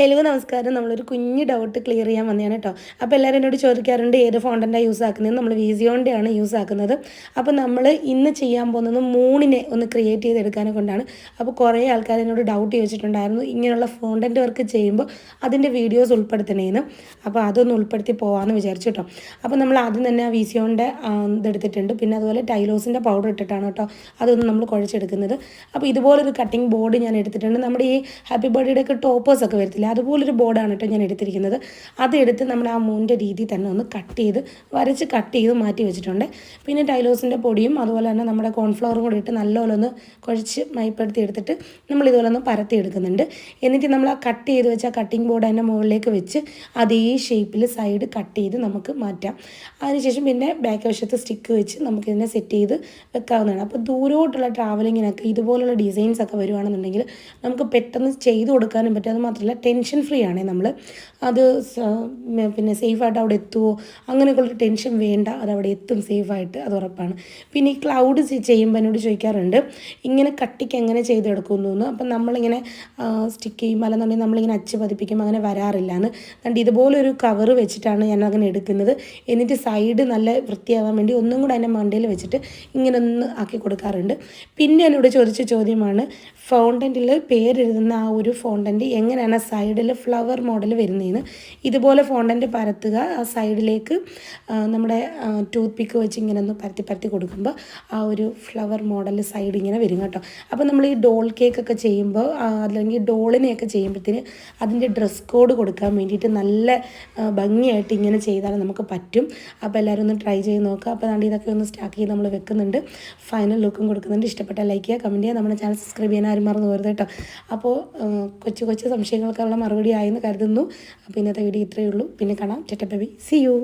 Hello നമസ്കാരം. നമ്മളൊരു കുഞ്ഞ് ഡൗട്ട് ക്ലിയർ ചെയ്യാൻ വന്നതാണ് കേട്ടോ അപ്പോൾ എല്ലാവരും എന്നോട് ചോദിക്കാറുണ്ട് ഏത് ഫോണ്ടന്റാണ് യൂസ് ആക്കുന്നത് നമ്മൾ വിസിയോന്റെയാണ് യൂസ് ആക്കുന്നത്. അപ്പോൾ നമ്മൾ ഇന്ന് ചെയ്യാൻ പോകുന്നത് മൂണിനെ ഒന്ന് ക്രിയേറ്റ് ചെയ്തെടുക്കാനെ കൊണ്ടാണ്. അപ്പോൾ കുറേ ആൾക്കാർ എന്നോട് ഡൗട്ട് ചോദിച്ചിട്ടുണ്ടായിരുന്നു. ഇങ്ങനെയുള്ള ഫോണ്ടന്റ് വർക്ക് ചെയ്യുമ്പോൾ അതിന്റെ വീഡിയോസ് ഉൾപ്പെടുത്തണേന്ന്. അപ്പോൾ അതൊന്ന് ഉൾപ്പെടുത്തി പോകാമെന്ന് വിചാരിച്ചു കേട്ടോ അപ്പോൾ നമ്മൾ ആദ്യം തന്നെ ആ വിസിയോന്റെ ഇതെടുത്തിട്ടുണ്ട് പിന്നെ അതുപോലെ ടൈലോസിന്റെ പൗഡർ ഇട്ടിട്ടാണ് കേട്ടോ അതൊന്ന് നമ്മൾ കുഴച്ചെടുക്കുന്നത്. അപ്പോൾ ഇതുപോലൊരു കട്ടിങ് ബോർഡ് ഞാൻ എടുത്തിട്ടുണ്ട്. നമ്മുടെ ഈ ഹാപ്പി ബർത്ത്ഡേയുടെ ഒക്കെ ടോപ്പേഴ്സൊക്കെ വരത്തില്ല? അതുപോലൊരു ബോർഡാണ് കേട്ടോ ഞാൻ എടുത്തിരിക്കുന്നത്. അതെടുത്ത് നമ്മൾ ആ മൂന്നിന്റെ രീതി തന്നെ ഒന്ന് കട്ട് ചെയ്ത് വരച്ച് കട്ട് ചെയ്ത് മാറ്റി വെച്ചിട്ടുണ്ട്. പിന്നെ ടൈലോസിന്റെ പൊടിയും അതുപോലെ തന്നെ നമ്മുടെ കോൺഫ്ലവറും കൂടി ഇട്ട് നല്ലപോലെ ഒന്ന് കുഴച്ച് മയപ്പെടുത്തി എടുത്തിട്ട് നമ്മൾ ഇതുപോലെ ഒന്ന് പരത്തി എടുക്കുന്നുണ്ട്. എന്നിട്ട് നമ്മൾ ആ കട്ട് ചെയ്ത് വെച്ച കട്ടിംഗ് ബോർഡ് അതിന്റെ മുകളിലേക്ക് വെച്ച് അതേ ഷേപ്പിൽ സൈഡ് കട്ട് ചെയ്ത് നമുക്ക് മാറ്റാം. അതിനുശേഷം പിന്നെ ബാക്ക് വശത്ത് സ്റ്റിക്ക് വെച്ച് നമുക്കിതിനെ സെറ്റ് ചെയ്ത് വെക്കാവുന്നതാണ്. അപ്പോൾ ദൂരോട്ടുള്ള ട്രാവലിങ്ങിനൊക്കെ ഇതുപോലുള്ള ഡിസൈൻസ് ഒക്കെ വരുവാണെന്നുണ്ടെങ്കിൽ നമുക്ക് പെട്ടെന്ന് ചെയ്ത് കൊടുക്കാനും പറ്റും. അത് മാത്രമല്ല ടെൻഷൻ ഫ്രീ ആണ് നമ്മൾ അത് സ- പിന്നെ സേഫായിട്ട് അവിടെ എത്തുമോ അങ്ങനെയൊക്കെയുള്ള ടെൻഷൻ വേണ്ട. അത് അവിടെ എത്തും സേഫായിട്ട് അത് ഉറപ്പാണ്. പിന്നെ ഈ ക്ലൗഡ് ചെയ്യുമ്പോൾ എന്നോട് ചോദിക്കാറുണ്ട് ഇങ്ങനെ കട്ടിക്ക് എങ്ങനെ ചെയ്തെടുക്കുമെന്ന് തോന്നുന്നു അപ്പം നമ്മളിങ്ങനെ സ്റ്റിക്ക് ചെയ്യും. അല്ലെന്നുണ്ടെങ്കിൽ നമ്മളിങ്ങനെ അച്ച് പതിപ്പിക്കും. അങ്ങനെ വരാറില്ല എന്ന്. കണ്ട് ഇതുപോലൊരു കവർ വെച്ചിട്ടാണ് ഞാൻ അങ്ങനെ എടുക്കുന്നത്. എന്നിട്ട് സൈഡ് നല്ല വൃത്തിയാവാൻ വേണ്ടി ഒന്നും കൂടെ അതിന്റെ മണ്ടയിൽ വെച്ചിട്ട് ഇങ്ങനെ ഒന്ന് ആക്കി കൊടുക്കാറുണ്ട്. പിന്നെ എന്നോട് ചോദിച്ച ചോദ്യമാണ് ഫോണ്ടന്റിൽ പേരെഴുതുന്ന ആ ഒരു ഫോണ്ടന്റ് എങ്ങനെയാണ് സൈഡിൽ ഫ്ലവർ മോഡൽ വരുന്നതിന് ഇതുപോലെ ഫോണ്ടന്റ് പരത്തുക ആ സൈഡിലേക്ക് നമ്മുടെ ടൂത്ത് പിക്ക് വെച്ച് ഇങ്ങനെ ഒന്ന് പരത്തി പരത്തി കൊടുക്കുമ്പോൾ ആ ഒരു ഫ്ലവർ മോഡൽ സൈഡ് ഇങ്ങനെ വരും കേട്ടോ. അപ്പോൾ നമ്മൾ ഈ ഡോൾ കേക്കൊക്കെ ചെയ്യുമ്പോൾ അല്ലെങ്കിൽ ഡോളിനെയൊക്കെ ചെയ്യുമ്പോഴത്തേന് അതിന്റെ ഡ്രസ് കോഡ് കൊടുക്കാൻ വേണ്ടിയിട്ട് നല്ല ഭംഗിയായിട്ട് ഇങ്ങനെ ചെയ്താൽ നമുക്ക് പറ്റും. അപ്പോൾ എല്ലാവരും ഒന്ന് ട്രൈ ചെയ്ത് നോക്കുക. അപ്പോൾ അതുകൊണ്ട് ഇതൊക്കെ ഒന്ന് സ്റ്റാക്ക് ചെയ്ത് നമ്മൾ വെക്കുന്നുണ്ട്. ഫൈനൽ ലുക്കും കൊടുക്കുന്നുണ്ട്. ഇഷ്ടപ്പെട്ട ലൈക്ക് ചെയ്യുക കമന്റ് ചെയ്യുക. നമ്മുടെ ചാനൽ സബ്സ്ക്രൈബ് ചെയ്യാൻ ആരും മറന്നു പോരുത് കേട്ടോ. അപ്പോൾ കൊച്ചു കൊച്ചു കൊച്ചു സംശയങ്ങൾക്കുള്ള മറുപടി ആയെന്ന് കരുതുന്നു. അപ്പോൾ ഇന്നത്തെ വീഡിയോ ഇത്രയേ ഉള്ളൂ. പിന്നെ കാണാം. ചെറ്റപ്പബി സി യു